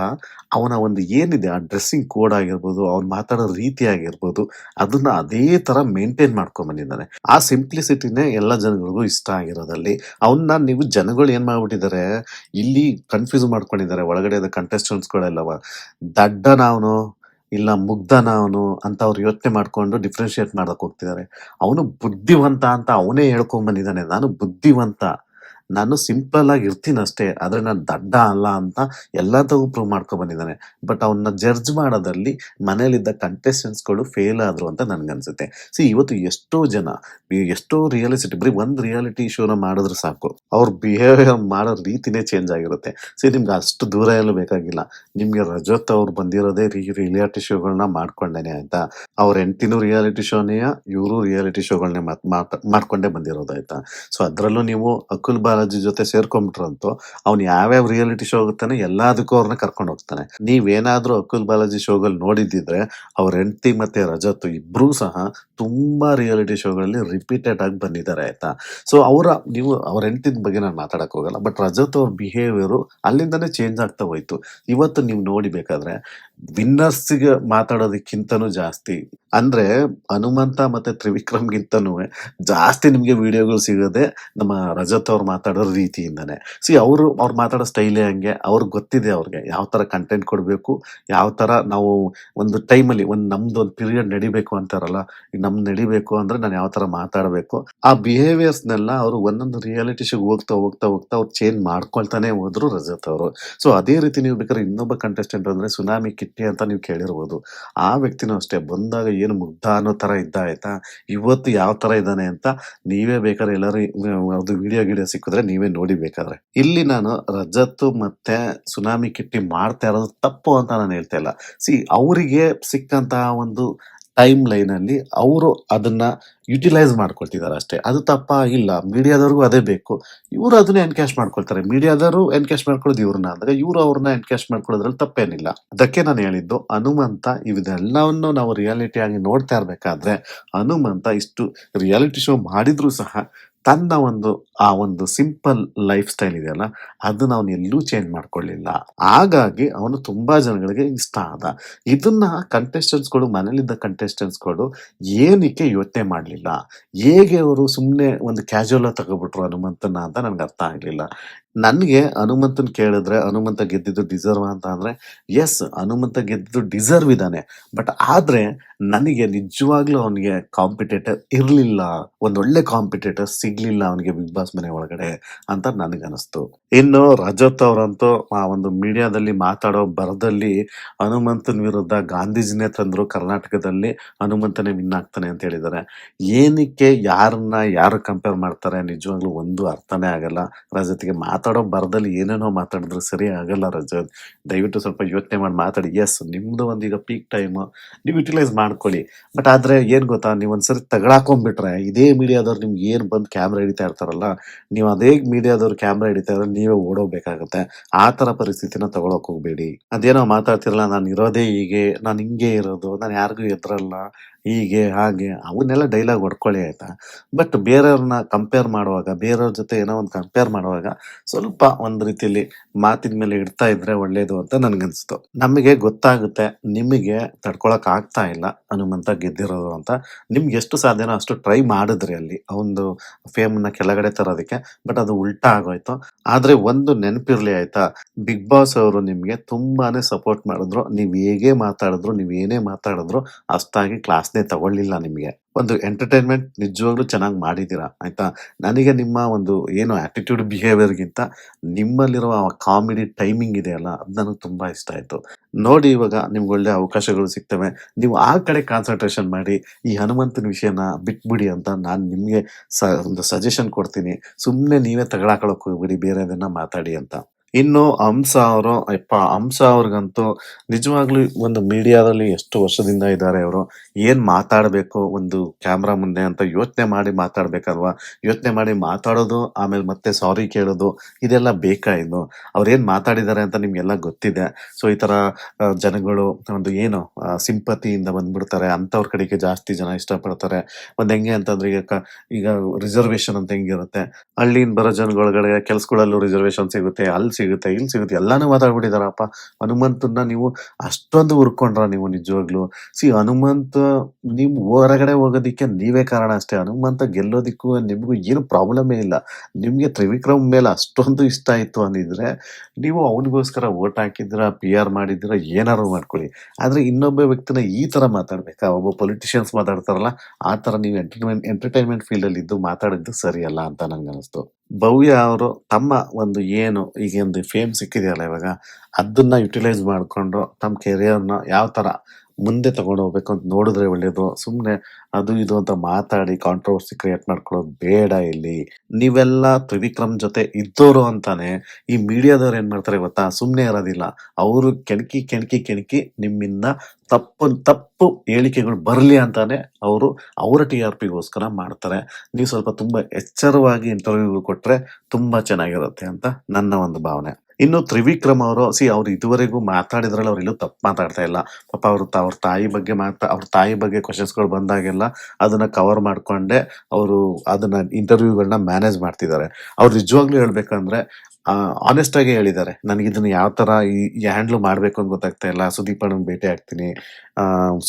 ಅವನ ಒಂದು ಏನಿದೆ, ಆ ಡ್ರೆಸ್ಸಿಂಗ್ ಕೋಡ್ ಆಗಿರ್ಬೋದು, ಅವ್ನು ಮಾತಾಡೋ ರೀತಿ ಆಗಿರ್ಬೋದು, ಅದನ್ನ ಅದೇ ತರ ಮೇಂಟೈನ್ ಮಾಡ್ಕೊಂಡ್ ಬಂದಿದ್ದಾನೆ. ಆ ಸಿಂಪ್ಲಿಸಿಟಿನೇ ಎಲ್ಲ ಜನಗಳಿಗೂ ಇಷ್ಟ ಆಗಿರೋದಲ್ಲಿ ಅವನ್ನ ನೀವು ಜನಗಳು ಏನ್ ಮಾಡ್ಬಿಟ್ಟಿದ್ದಾರೆ, ಇಲ್ಲಿ ಕನ್ಫ್ಯೂಸ್ ಮಾಡ್ಕೊಂಡಿದ್ದಾರೆ. ಒಳಗಡೆ ಕಂಟೆಸ್ಟೆಂಟ್ಸ್ಗಳೆಲ್ಲವ ದಡ್ಡನವನು ಇಲ್ಲ ಮುಗ್ಧನವನು ಅಂತ ಅವ್ರು ಯೋಚನೆ ಮಾಡ್ಕೊಂಡು ಡಿಫ್ರೆನ್ಶಿಯೇಟ್ ಮಾಡಕ್ ಹೋಗ್ತಿದ್ದಾರೆ. ಅವನು ಬುದ್ಧಿವಂತ ಅಂತ ಅವನೇ ಹೇಳ್ಕೊಂಡ್ ಬಂದಿದ್ದಾನೆ. ನಾನು ಬುದ್ಧಿವಂತ. ನಾನು ಸಿಂಪಲ್ ಆಗಿ ಇರ್ತೀನಿ ಅಷ್ಟೇ, ಆದರೆ ನಾನು ದಡ್ಡ ಅಲ್ಲ ಅಂತ ಎಲ್ಲದಕ್ಕೂ ಪ್ರೂವ್ ಮಾಡ್ಕೊಂಡ್ ಬಂದಿದ್ದಾನೆ. ಬಟ್ ಅವನ್ನ ಜಡ್ಜ್ ಮಾಡೋದ್ರಲ್ಲಿ ಮನೇಲಿದ್ದ ಕಂಟೆಸ್ಟೆಂಟ್ಸ್ಗಳು ಫೇಲ್ ಆದ್ರು ಅಂತ ನನ್ಗನ್ಸುತ್ತೆ ಸಿ ಇವತ್ತು ಎಷ್ಟೋ ಜನ, ಎಷ್ಟೋ ರಿಯಾಲಿಸಿಟಿ ಬರೀ ಒಂದು ರಿಯಾಲಿಟಿ ಶೋನ ಮಾಡಿದ್ರೆ ಸಾಕು. ಅವ್ರ ಬಿಹೇವಿಯರ್ ಮಾಡೋ ರೀತಿನೇ ಚೇಂಜ್ ಆಗಿರುತ್ತೆ. ಸಿ ನಿಮ್ಗೆ ಅಷ್ಟು ದೂರ ಎಲ್ಲೂ ಬೇಕಾಗಿಲ್ಲ. ನಿಮಗೆ ರಜತ್ ಅವ್ರು ಬಂದಿರೋದೇ ರಿಯಾಲಿಟಿ ಶೋಗಳನ್ನ ಮಾಡ್ಕೊಂಡೇನೆ ಆಯ್ತಾ ಅವ್ರ ಹೆಂಡತಿನೂ ರಿಯಾಲಿಟಿ ಶೋನೇ ಇವರು ರಿಯಾಲಿಟಿ ಶೋಗಳನ್ನೇ ಮಾಡ್ಕೊಂಡೇ ಬಂದಿರೋದಾಯ್ತಾ ಸೊ ಅದರಲ್ಲೂ ನೀವು ಅಕುಲ್ ಬಾಲಾಜಿ ಜೊತೆ ಸೇರ್ಕೊಂಡ್ಬಿಟ್ರಂತೂ ಅವ್ನು ಯಾವ್ಯಾವ ರಿಯಾಲಿಟಿ ಶೋ ಹೋಗುತ್ತಾನೆ ಎಲ್ಲದಕ್ಕೂ ಅವ್ರನ್ನ ಕರ್ಕೊಂಡು ಹೋಗ್ತಾನೆ. ನೀವೇನಾದ್ರೂ ಅಕುಲ್ ಬಾಲಾಜಿ ಶೋಗಳು ನೋಡಿದ್ದಿದ್ರೆ ಅವ್ರ ಹೆಂಡತಿ ಮತ್ತೆ ರಜತ್ ಇಬ್ರು ಸಹ ತುಂಬಾ ರಿಯಾಲಿಟಿ ಶೋಗಳಲ್ಲಿ ರಿಪೀಟೆಡ್ ಆಗಿ ಬಂದಿದ್ದಾರೆ ಆಯ್ತಾ? ಸೊ ಅವರ ನೀವು ಅವ್ರ ಹೆಂಡತಿದ ಬಗ್ಗೆ ನಾನು ಮಾತಾಡಕ್ ಹೋಗಲ್ಲ ಬಟ್ ರಜತ್ ಅವ್ರ ಬಿಹೇವಿಯರ್ ಅಲ್ಲಿಂದಾನೇ ಚೇಂಜ್ ಆಗ್ತಾ ಹೋಯ್ತು. ಇವತ್ತು ನೀವು ನೋಡಿಬೇಕಾದ್ರೆ ವಿನ್ನರ್ಸ್ಗೆ ಮಾತಾಡೋದಕ್ಕಿಂತನೂ ಜಾಸ್ತಿ, ಅಂದ್ರೆ ಹನುಮಂತ ಮತ್ತೆ ತ್ರಿವಿಕ್ರಮ್ಗಿಂತನೂ ಜಾಸ್ತಿ ನಿಮ್ಗೆ ವಿಡಿಯೋಗಳು ಸಿಗೋದೆ ನಮ್ಮ ರಜತ್ ಅವ್ರು ಮಾತಾಡೋ ರೀತಿಯಿಂದಾನೆ. ಸಿ ಅವರು, ಅವ್ರು ಮಾತಾಡೋ ಸ್ಟೈಲೇ ಹಂಗೆ ಅವ್ರಿಗೆ ಗೊತ್ತಿದೆ ಅವ್ರಿಗೆ ಯಾವ ಥರ ಕಂಟೆಂಟ್ ಕೊಡಬೇಕು, ಯಾವ ಥರ ನಾವು ಒಂದು ಟೈಮಲ್ಲಿ, ಒಂದು ನಮ್ಮದು ಒಂದು ಪೀರಿಯಡ್ ನಡಿಬೇಕು ಅಂತಾರಲ್ಲ, ಈಗ ನಮ್ಮ ನಡಿಬೇಕು ಅಂದರೆ ನಾನು ಯಾವ ಥರ ಮಾತಾಡಬೇಕು. ಆ ಬಿಹೇವಿಯರ್ಸ್ನೆಲ್ಲ ಅವರು ಒಂದೊಂದು ರಿಯಾಲಿಟಿ ಶೋಗೆ ಹೋಗ್ತಾ ಹೋಗ್ತಾ ಹೋಗ್ತಾ ಅವ್ರು ಚೇಂಜ್ ಮಾಡ್ಕೊಳ್ತಾನೆ ಹೋದ್ರು ರಜತ್ ಅವರು. ಸೊ ಅದೇ ರೀತಿ ನೀವು ಬೇಕಾದ್ರೆ ಇನ್ನೊಬ್ಬ ಕಂಟೆಸ್ಟೆಂಟ್ ಅಂದರೆ ಸುನಾಮಿ ಕಿಟ್ಟಿ ಅಂತ ನೀವು ಕೇಳಿರ್ಬೋದು. ಆ ವ್ಯಕ್ತಿನೂ ಅಷ್ಟೇ, ಬಂದಾಗ ಏನು ಮುಗ್ಧ ಅನ್ನೋ ಥರ ಇದ್ದ ಇವತ್ತು ಯಾವ ಥರ ಇದ್ದಾನೆ ಅಂತ ನೀವೇ ಬೇಕಾದ್ರೆ ಎಲ್ಲರೂ, ಅದು ವಿಡಿಯೋ ಗಿಡಿಯೋ ಸಿಕ್ಕಿದ್ರೆ ನೀವೇ ನೋಡಿ ಬೇಕಾದ್ರೆ. ಇಲ್ಲಿ ನಾನು ರಜತ್ ಮತ್ತೆ ಸುನಾಮಿ ಕಿಟ್ಟಿ ಮಾಡ್ತಾ ಇರೋದು ತಪ್ಪು ಅಂತ ನಾನು ಹೇಳ್ತಾ ಇಲ್ಲ. ಸಿ, ಅವರಿಗೆ ಸಿಕ್ಕಂತಹ ಒಂದು ಟೈಮ್ ಲೈನ್ ಅಲ್ಲಿ ಅವರು ಅದನ್ನ ಯುಟಿಲೈಸ್ ಮಾಡ್ಕೊಳ್ತಿದ್ದಾರೆ ಅಷ್ಟೇ. ಅದು ತಪ್ಪ? ಇಲ್ಲ. ಮೀಡಿಯಾದವ್ರಿಗೂ ಅದೇ ಬೇಕು. ಇವರು ಅದನ್ನ ಎನ್ಕ್ಯಾಶ್ ಮಾಡ್ಕೊಳ್ತಾರೆ. ಮೀಡಿಯಾದವರು ಎನ್ಕ್ಯಾಶ್ ಮಾಡ್ಕೊಳ್ಳೋದು ಇವ್ರನ್ನ. ಅಂದ್ರೆ ಇವರು ಅವ್ರನ್ನ ಎನ್ಕ್ಯಾಶ್ ಮಾಡ್ಕೊಳ್ಳೋದ್ರಲ್ಲಿ ತಪ್ಪೇನಿಲ್ಲ. ಅದಕ್ಕೆ ನಾನು ಹೇಳಿದ್ದು, ಹನುಮಂತ ಇವೆಲ್ಲವನ್ನು ನಾವು ರಿಯಾಲಿಟಿ ಆಗಿ ನೋಡ್ತಾ ಇರ್ಬೇಕಾದ್ರೆ, ಹನುಮಂತ ಇಷ್ಟು ರಿಯಾಲಿಟಿ ಶೋ ಮಾಡಿದ್ರು ಸಹ ತನ್ನ ಒಂದು, ಆ ಒಂದು ಸಿಂಪಲ್ ಲೈಫ್ ಸ್ಟೈಲ್ ಇದೆಯಲ್ಲ ಅದನ್ನ ಅವನು ಎಲ್ಲೂ ಚೇಂಜ್ ಮಾಡ್ಕೊಳ್ಳಿಲ್ಲ. ಹಾಗಾಗಿ ಅವನು ತುಂಬಾ ಜನಗಳಿಗೆ ಇಷ್ಟ ಆದ. ಇದನ್ನ ಕಂಟೆಸ್ಟೆಂಟ್ಸ್ಗಳು ಮನೇಲಿದ್ದ ಕಂಟೆಸ್ಟೆಂಟ್ಸ್ಗಳು ಏನಕ್ಕೆ ಯೋಚನೆ ಮಾಡಲಿಲ್ಲ? ಹೇಗೆ ಅವರು ಸುಮ್ಮನೆ ಒಂದು ಕ್ಯಾಶುವಲ್ ತಗೋಬಿಟ್ರು ಹನುಮಂತನ ಅಂತ ನನ್ಗೆ ಅರ್ಥ ಆಗ್ಲಿಲ್ಲ. ನನಗೆ ಹನುಮಂತನ್ ಕೇಳಿದ್ರೆ, ಹನುಮಂತ ಗೆದ್ದಿದ್ದು ಡಿಸರ್ವ್ ಅಂತ ಅಂದ್ರೆ ಎಸ್ ಹನುಮಂತ ಗೆದ್ದಿದ್ದು ಡಿಸರ್ವ್ ಇದ್ದಾನೆ. ಬಟ್ ಆದ್ರೆ ನನಗೆ ನಿಜವಾಗ್ಲೂ ಅವನಿಗೆ ಕಾಂಪಿಟೇಟರ್ ಇರಲಿಲ್ಲ. ಒಂದೊಳ್ಳೆ ಕಾಂಪಿಟೇಟರ್ ಸಿಗ್ಲಿಲ್ಲ ಅವನಿಗೆ ಬಿಗ್ ಬಾಸ್ ಮನೆ ಒಳಗಡೆ ಅಂತ ನನಗೆ ಅನಿಸ್ತು ಇನ್ನು ರಜತ್ ಅವರಂತೂ ಆ ಒಂದು ಮೀಡಿಯಾದಲ್ಲಿ ಮಾತಾಡೋ ಬರದಲ್ಲಿ ಹನುಮಂತನ ವಿರುದ್ಧ ಗಾಂಧೀಜಿನೇ ತಂದ್ರು ಕರ್ನಾಟಕದಲ್ಲಿ ಹನುಮಂತನೇ ವಿನ್ ಆಗ್ತಾನೆ ಅಂತ ಹೇಳಿದ್ದಾರೆ. ಏನಕ್ಕೆ ಯಾರನ್ನ ಯಾರು ಕಂಪೇರ್ ಮಾಡ್ತಾರೆ ನಿಜವಾಗ್ಲೂ ಒಂದು ಅರ್ಥನೇ ಆಗಲ್ಲ. ರಜತ್ಗೆ ಮಾತಾಡೋ ಬರದಲ್ಲಿ ಏನೇನೋ ಮಾತಾಡಿದ್ರು ಸರಿ ಆಗಲ್ಲ ರಜತ್. ದಯವಿಟ್ಟು ಸ್ವಲ್ಪ ಯೋಚನೆ ಮಾಡಿ ಮಾತಾಡಿ. ಎಸ್ ನಿಮ್ದು ಒಂದು ಈಗ ಪೀಕ್ ಟೈಮು ನೀವು ಯುಟಿಲೈಸ್ ಮಾಡ್ಕೊಳ್ಳಿ. ಬಟ್ ಆದರೆ ಏನು ಗೊತ್ತಾ, ನೀವು ಒಂದ್ಸರಿ ತಗಳಾಕೊಂಡ್ಬಿಟ್ರೆ, ಇದೇ ಮೀಡಿಯಾದವ್ರು ನಿಮ್ಗೆ ಏನು ಬಂದು ಕ್ಯಾಮ್ರಾ ಹಿಡಿತಾ ಇರ್ತಾರಲ್ಲ, ನೀವು ಅದೇ ಮೀಡಿಯಾದವ್ರು ಕ್ಯಾಮ್ರಾ ಹಿಡಿತಾ ಇದ್ರೆ ನೀವೇ ಓಡೋಗ್ಬೇಕಾಗತ್ತೆ. ಆ ಥರ ಪರಿಸ್ಥಿತಿನ ತಗೊಳಕ್ ಹೋಗ್ಬೇಡಿ. ಅದೇನೋ ಮಾತಾಡ್ತಿರಲ್ಲ, ನಾನು ಇರೋದೇ ಹೀಗೆ, ನಾನು ಹಿಂಗೆ ಇರೋದು, ನಾನು ಯಾರಿಗೂ ಎದುರಲ್ಲ ಹೀಗೆ, ಹಾಗೆ, ಅವನ್ನೆಲ್ಲ ಡೈಲಾಗ್ ಹೊಡ್ಕೊಳ್ಳಿ ಆಯ್ತಾ? ಬಟ್ ಬೇರೆಯವ್ರನ್ನ ಕಂಪೇರ್ ಮಾಡುವಾಗ, ಬೇರೆಯವ್ರ ಜೊತೆ ಏನೋ ಒಂದು ಕಂಪೇರ್ ಮಾಡುವಾಗ ಸ್ವಲ್ಪ ಒಂದು ರೀತಿಯಲ್ಲಿ ಮಾತಿನ ಮೇಲೆ ಇಡ್ತಾ ಇದ್ರೆ ಒಳ್ಳೇದು ಅಂತ ನನಗನ್ಸ್ತು. ನಮಗೆ ಗೊತ್ತಾಗುತ್ತೆ, ನಿಮಗೆ ತಡ್ಕೊಳಕ್ ಆಗ್ತಾ ಇಲ್ಲ ಹನುಮಂತ ಗೆದ್ದಿರೋದು ಅಂತ. ನಿಮ್ಗೆ ಎಷ್ಟು ಸಾಧ್ಯನೋ ಅಷ್ಟು ಟ್ರೈ ಮಾಡಿದ್ರಿ ಅಲ್ಲಿ ಒಂದು ಫೇಮನ್ನ ಕೆಳಗಡೆ ತರೋದಕ್ಕೆ. ಬಟ್ ಅದು ಉಲ್ಟಾ ಆಗೋಯ್ತು. ಆದ್ರೆ ಒಂದು ನೆನಪಿರ್ಲಿ ಆಯ್ತಾ ಬಿಗ್ ಬಾಸ್ ಅವರು ನಿಮ್ಗೆ ತುಂಬಾನೇ ಸಪೋರ್ಟ್ ಮಾಡಿದ್ರು. ನೀವ್ ಹೇಗೆ ಮಾತಾಡಿದ್ರು, ನೀವು ಏನೇ ಮಾತಾಡಿದ್ರು ಅಷ್ಟಾಗಿ ಕ್ಲಾಸ್ನೇ ತಗೊಳ್ಳಿಲ್ಲ ನಿಮಗೆ. ಒಂದು ಎಂಟರ್ಟೈನ್ಮೆಂಟ್ ನಿಜವಾಗ್ಲೂ ಚೆನ್ನಾಗಿ ಮಾಡಿದ್ದೀರಾ ಆಯ್ತಾ? ನನಗೆ ನಿಮ್ಮ ಒಂದು ಏನು ಆ್ಯಟಿಟ್ಯೂಡ್ ಬಿಹೇವಿಯರ್ಗಿಂತ ನಿಮ್ಮಲ್ಲಿರುವ ಕಾಮಿಡಿ ಟೈಮಿಂಗ್ ಇದೆಯಲ್ಲ ಅದು ನನಗೆ ತುಂಬ ಇಷ್ಟ ಆಯಿತು. ನೋಡಿ ಇವಾಗ ನಿಮ್ಗೆ ಒಳ್ಳೆ ಅವಕಾಶಗಳು ಸಿಗ್ತವೆ. ನೀವು ಆ ಕಡೆ ಕಾನ್ಸಂಟ್ರೇಷನ್ ಮಾಡಿ, ಈ ಹನುಮಂತನ ವಿಷಯನ ಬಿಟ್ಬಿಡಿ ಅಂತ ನಾನು ನಿಮಗೆ ಸ, ಒಂದು ಸಜೆಷನ್ ಕೊಡ್ತೀನಿ. ಸುಮ್ಮನೆ ನೀವೇ ತಗೊಳಕೊಳಕ್ಕೆ ಹೋಗ್ಬಿಡಿ ಬೇರೆದನ್ನ ಮಾತಾಡಿ ಅಂತ. ಇನ್ನು ಹಂಸ ಅವರು ಅಪ್ಪ ಹಂಸ ಅವ್ರಿಗಂತೂ ನಿಜವಾಗ್ಲೂ ಒಂದು ಮೀಡಿಯಾದಲ್ಲಿ ಎಷ್ಟು ವರ್ಷದಿಂದ ಇದ್ದಾರೆ ಅವರು, ಏನ್ ಮಾತಾಡಬೇಕು ಒಂದು ಕ್ಯಾಮ್ರಾ ಮುಂದೆ ಅಂತ ಯೋಚನೆ ಮಾಡಿ ಮಾತಾಡ್ಬೇಕಲ್ವಾ? ಯೋಚನೆ ಮಾಡಿ ಮಾತಾಡೋದು, ಆಮೇಲೆ ಮತ್ತೆ ಸಾರಿ ಕೇಳೋದು, ಇದೆಲ್ಲ ಅವ್ರು ಏನ್ ಮಾತಾಡಿದ್ದಾರೆ ಅಂತ ನಿಮ್ಗೆಲ್ಲ ಗೊತ್ತಿದೆ. ಸೊ, ಈ ತರ ಜನಗಳು ಒಂದು ಏನು ಸಿಂಪತಿಯಿಂದ ಬಂದ್ಬಿಡ್ತಾರೆ ಅಂತವ್ರ ಕಡೆಗೆ ಜಾಸ್ತಿ ಜನ ಇಷ್ಟಪಡ್ತಾರೆ. ಒಂದ್ ಹೆಂಗೆ ಅಂತಂದ್ರೆ ಈಗ ಈಗ ರಿಸರ್ವೇಶನ್ ಅಂತ ಹೆಂಗಿರುತ್ತೆ? ಹಳ್ಳಿಯಿಂದ ಬರೋ ಜನಗಳೊಳಗಡೆ ಕೆಲ್ಸಗಳಲ್ಲೂ ರಿಸರ್ವೇಶನ್ ಸಿಗುತ್ತೆ, ಅಲ್ಲಿ ಸಿಗುತ್ತೆ ಇಲ್ಲಿ ಸಿಗುತ್ತೆ? ಎಲ್ಲಾನು ಮಾತಾಡ್ಬಿಟ್ಟಿದಾರಪ್ಪ ಹನುಮಂತನ್ನ ನೀವು ಅಷ್ಟೊಂದು ಹುರ್ಕೊಂಡ್ರ ನೀವು ನಿಜವಾಗ್ಲು. ಸಿ, ಹನುಮಂತ, ನೀವು ಹೊರಗಡೆ ಹೋಗೋದಿಕ್ಕೆ ನೀವೇ ಕಾರಣ ಅಷ್ಟೇ. ಹನುಮಂತ ಗೆಲ್ಲೋದಿಕ್ಕೂ ನಿಮಗೂ ಏನು ಪ್ರಾಬ್ಲಮೇ ಇಲ್ಲ. ನಿಮ್ಗೆ ತ್ರಿವಿಕ್ರಮ್ ಮೇಲೆ ಅಷ್ಟೊಂದು ಇಷ್ಟ ಆಯ್ತು ಅಂದಿದ್ರೆ, ನೀವು ಅವನಿಗೋಸ್ಕರ ಓಟ್ ಹಾಕಿದ್ರ ಪಿ ಆರ್ ಮಾಡಿದ್ರ ಏನಾರು ಮಾಡ್ಕೊಳ್ಳಿ. ಆದ್ರೆ ಇನ್ನೊಬ್ಬ ವ್ಯಕ್ತಿನ ಈ ತರ ಮಾತಾಡ್ಬೇಕಾ? ಒಬ್ಬ ಪೊಲಿಟಿಷಿಯನ್ಸ್ ಮಾತಾಡ್ತಾರಲ್ಲ, ಆ ತರ ನೀವು ಎಂಟರ್ಟೈನ್ಮೆಂಟ್ ಎಂಟರ್ಟೈನ್ಮೆಂಟ್ ಫೀಲ್ಡ್ ಅಲ್ಲಿ ಇದ್ದು ಮಾತಾಡಿದ್ದು ಸರಿಯಲ್ಲ ಅಂತ ನಂಗೆ ಅನಿಸ್ತು ಭವ್ಯ ಅವರು ತಮ್ಮ ಒಂದು ಏನು ಈಗ ಒಂದು ಫೇಮ್ ಸಿಕ್ಕಿದೆಯಲ್ಲ ಇವಾಗ ಅದನ್ನ ಯುಟಿಲೈಸ್ ಮಾಡ್ಕೊಂಡು ತಮ್ಮ ಕೆರಿಯರ್ನ ಯಾವ ತರ ಮುಂದೆ ತಗೊಂಡು ಹೋಗ್ಬೇಕು ಅಂತ ನೋಡಿದ್ರೆ ಒಳ್ಳೇದು. ಸುಮ್ಮನೆ ಅದು ಇದು ಅಂತ ಮಾತಾಡಿ ಕಾಂಟ್ರವರ್ಸಿ ಕ್ರಿಯೇಟ್ ಮಾಡ್ಕೊಳ್ಳೋದು ಬೇಡ ಇಲ್ಲಿ. ನೀವೆಲ್ಲ ತ್ರಿವಿಕ್ರಮ್ ಜೊತೆ ಇದ್ದೋರು ಅಂತಾನೆ ಈ ಮೀಡಿಯಾದವ್ರು ಏನು ಮಾಡ್ತಾರೆ ಗೊತ್ತಾ? ಸುಮ್ಮನೆ ಇರೋದಿಲ್ಲ. ಅವರು ಕೆಣಕಿ ಕೆಣಕಿ ಕೆಣಕಿ ನಿಮ್ಮಿಂದ ತಪ್ಪು ತಪ್ಪು ಹೇಳಿಕೆಗಳು ಬರಲಿ ಅಂತಾನೆ ಅವರು ಅವರ ಟಿ ಆರ್ ಪಿಗೋಸ್ಕರ ಮಾಡ್ತಾರೆ. ನೀವು ಸ್ವಲ್ಪ ತುಂಬಾ ಎಚ್ಚರವಾಗಿ ಇಂಟರ್ವ್ಯೂ ಕೊಟ್ರೆ ತುಂಬಾ ಚೆನ್ನಾಗಿರುತ್ತೆ ಅಂತ ನನ್ನ ಒಂದು ಭಾವನೆ. ಇನ್ನು ತ್ರಿವಿಕ್ರಮ್ ಅವರು, ಸಿ ಅವ್ರು ಇದುವರೆಗೂ ಮಾತಾಡಿದ್ರಲ್ಲಿ, ಅವ್ರು ಇಲ್ಲೂ ತಪ್ಪು ಮಾತಾಡ್ತಾ ಇಲ್ಲ. ಪಾಪ ಅವ್ರ ಅವ್ರ ತಾಯಿ ಬಗ್ಗೆ ಮಾತಾ, ಅವ್ರ ತಾಯಿ ಬಗ್ಗೆ ಕ್ವಶನ್ಸ್ಗಳು ಬಂದಾಗೆಲ್ಲ ಅದನ್ನ ಕವರ್ ಮಾಡ್ಕೊಂಡೆ ಅವರು ಅದನ್ನ ಇಂಟರ್ವ್ಯೂಗಳನ್ನ ಮ್ಯಾನೇಜ್ ಮಾಡ್ತಿದ್ದಾರೆ. ಅವ್ರು ನಿಜವಾಗ್ಲೂ ಹೇಳ್ಬೇಕಂದ್ರೆ ಆನೆಸ್ಟ್ ಆಗಿ ಹೇಳಿದ್ದಾರೆ. ನನಗೆ ಇದನ್ನ ಯಾವ ತರ ಈ ಹ್ಯಾಂಡ್ಲ್ ಮಾಡಬೇಕು ಅಂತ ಗೊತ್ತಾಗ್ತಾ ಇಲ್ಲ. ಸುದೀಪ್ ಭೇಟಿ ಆಗ್ತೀನಿ.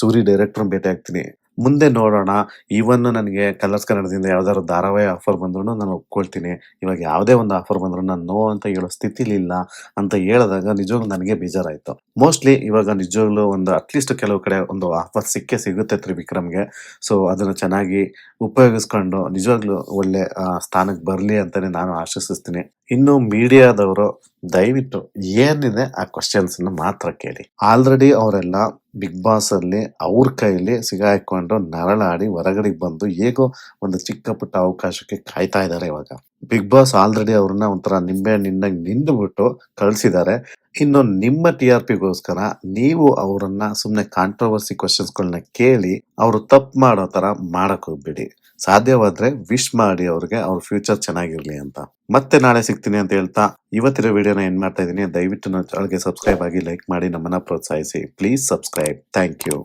ಸೂರಿ ಡೈರೆಕ್ಟರ್ ಭೇಟಿ ಆಗ್ತೀನಿ. ಮುಂದೆ ನೋಡೋಣ. ಇವನ್ ನನಗೆ ಕಲರ್ಸ್ ಕನ್ನಡದಿಂದ ಯಾವ್ದಾದ್ರು ಧಾರಾವಾಹಿ ಆಫರ್ ಬಂದ್ರು ನಾನು ಒಪ್ಕೊಳ್ತೀನಿ. ಇವಾಗ ಯಾವುದೇ ಒಂದು ಆಫರ್ ಬಂದ್ರು ನಾನು ನೋ ಅಂತ ಹೇಳೋ ಸ್ಥಿತಿಲಿಲ್ಲ ಅಂತ ಹೇಳಿದಾಗ ನಿಜವಾಗ್ಲೂ ನನಗೆ ಬೇಜಾರಾಯಿತು. ಮೋಸ್ಟ್ಲಿ ಇವಾಗ ನಿಜವಾಗ್ಲೂ ಒಂದು ಅಟ್ಲೀಸ್ಟ್ ಕೆಲವು ಕಡೆ ಒಂದು ಆಫರ್ ಸಿಕ್ಕೇ ಸಿಗುತ್ತೆ ತ್ರಿವಿಕ್ರಮ್ಗೆ. ಸೊ, ಅದನ್ನು ಚೆನ್ನಾಗಿ ಉಪಯೋಗಿಸ್ಕೊಂಡು ನಿಜವಾಗ್ಲೂ ಒಳ್ಳೆ ಸ್ಥಾನಕ್ಕೆ ಬರಲಿ ಅಂತಾನೆ ನಾನು ಆಶಿಸ್ತೀನಿ ಇನ್ನು ಮೀಡಿಯಾದವರು ದಯವಿಟ್ಟು ಏನಿದೆ ಆ ಕ್ವಶನ್ಸ್ ಮಾತ್ರ ಕೇಳಿ. ಆಲ್ರೆಡಿ ಅವರೆಲ್ಲ ಬಿಗ್ ಬಾಸ್ ಅಲ್ಲಿ ಅವ್ರ ಕೈಲಿ ಸಿಗಾಯ್ಕೊಂಡು ನರಳಾಡಿ ಹೊರಗಡೆ ಬಂದು ಹೇಗೋ ಒಂದು ಚಿಕ್ಕ ಪುಟ್ಟ ಅವಕಾಶಕ್ಕೆ ಕಾಯ್ತಾ ಇದ್ದಾರೆ ಇವಾಗ. ಬಿಗ್ ಬಾಸ್ ಆಲ್ರೆಡಿ ಅವ್ರನ್ನ ಒಂಥರ ನಿಂಬೆ ನಿಂದು ಬಿಟ್ಟು ಕಳ್ಸಿದ್ದಾರೆ ಇನ್ನು ನಿಮ್ಮ ಟಿ ಆರ್ ಪಿಗೋಸ್ಕರ ನೀವು ಅವರನ್ನ ಸುಮ್ಮನೆ ಕಾಂಟ್ರವರ್ಸಿ ಕ್ವಶನ್ಸ್ಗಳನ್ನ ಕೇಳಿ ಅವರು ತಪ್ಪು ಮಾಡೋ ತರ ಮಾಡಕ್ ಹೋಗ್ಬಿಡಿ. ಸಾಧ್ಯವಾದ್ರೆ ವಿಶ್ ಮಾಡಿ ಅವ್ರಿಗೆ ಅವ್ರ ಫ್ಯೂಚರ್ ಚೆನ್ನಾಗಿರ್ಲಿ ಅಂತ. ಮತ್ತೆ ನಾಳೆ ಸಿಗ್ತೀನಿ ಅಂತ ಹೇಳ್ತಾ ಇವತ್ತಿರೋ ವಿಡಿಯೋನ ಏನ್ ಮಾಡ್ತಾ ಇದ್ದೀನಿ. ದಯವಿಟ್ಟು ನನ್ನ ಚಾನಲ್ಗೆ ಸಬ್ಸ್ಕ್ರೈಬ್ ಆಗಿ ಲೈಕ್ ಮಾಡಿ ನಮ್ಮನ್ನ ಪ್ರೋತ್ಸಾಹಿಸಿ. Please subscribe thank you